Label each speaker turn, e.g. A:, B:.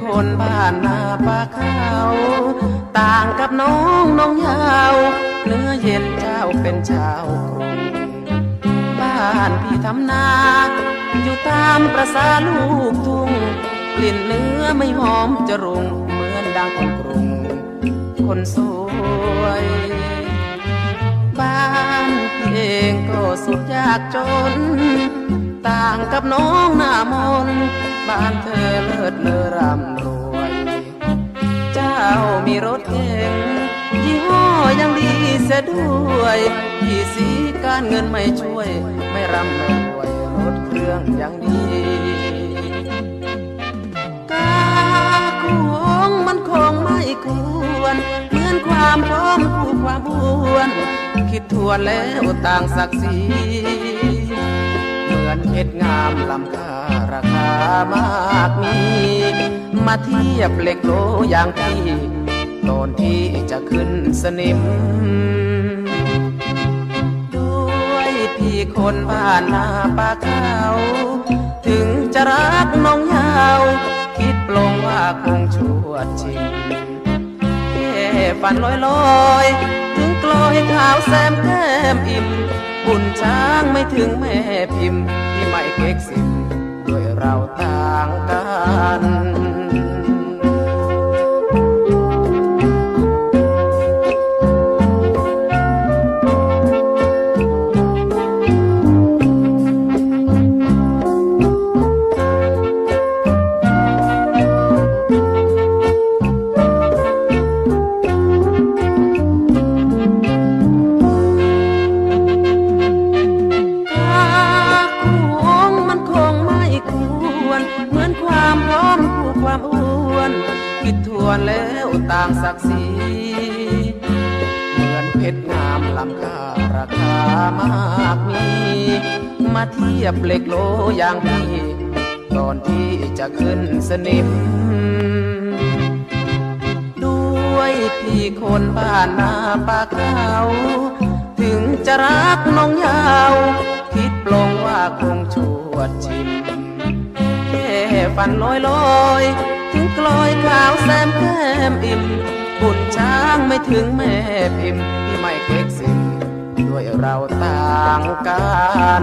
A: คนบ้านนาปลาเขาต่างกับน้องน้องยาวเนื้อเย็นเจ้าเป็นชาวกรุงบ้านพี่ทำนา อยู่ตามประสาลูกทุ่งกลิ่นเนื้อไม่หอมจะรุงเหมือนดังของกรุง คนสวย บ้านพี่เองก็สุดยากจน ต่างกับน้องหน้ามนบ้านเธอ เลิศเลอร่ำรวย เจ้ามีรถเก๋งยี่ห้อยังดีเสียด้วยพี่สีการเงินไม่ช่วย ไม่ร่ำไม่รวยรถเครื่องยังดีกาคงมันคงไม่ควรเหมือนความพร้อมคู่ความอ้วน คิดทวนแล้วต่างศักดิ์ศรี เพชรงามลำค่าราคามากมี มาเทียบเหล็กโลอย่างพี่ตอนที่จะขึ้นสนิม ด้วยพี่คนบ้านนาป่าเขาถึงจะรักน้องยาว คิดปลงว่าคงชั่วจริงแค่ฝันลอยลอยๆถึงกลอยขาวแซมแก้มอิ่ม บุญช้างไม่ถึงแม่พิมพ์ที่ไม่เก๊กสิมด้วยเราต่างกัน วนแล้วต่างศักดิ์ศรีเหมือนเพชรงามลำค่าราคามากมี มาเทียบเหล็กโลอย่างพี่ ตอนที่จะขึ้นสนิม ด้วยพี่คนบ้านนาป่าเขาถึงจะรักน้องยาว คิดปลงว่าคงชวดชิมแค่ฝันลอยลอยถึงกลอย มแก้มอิ่มบุญช้างไม่ถึงแม่พิมพ์ที่ไม่เก็กสิมด้วยเราต่างกัน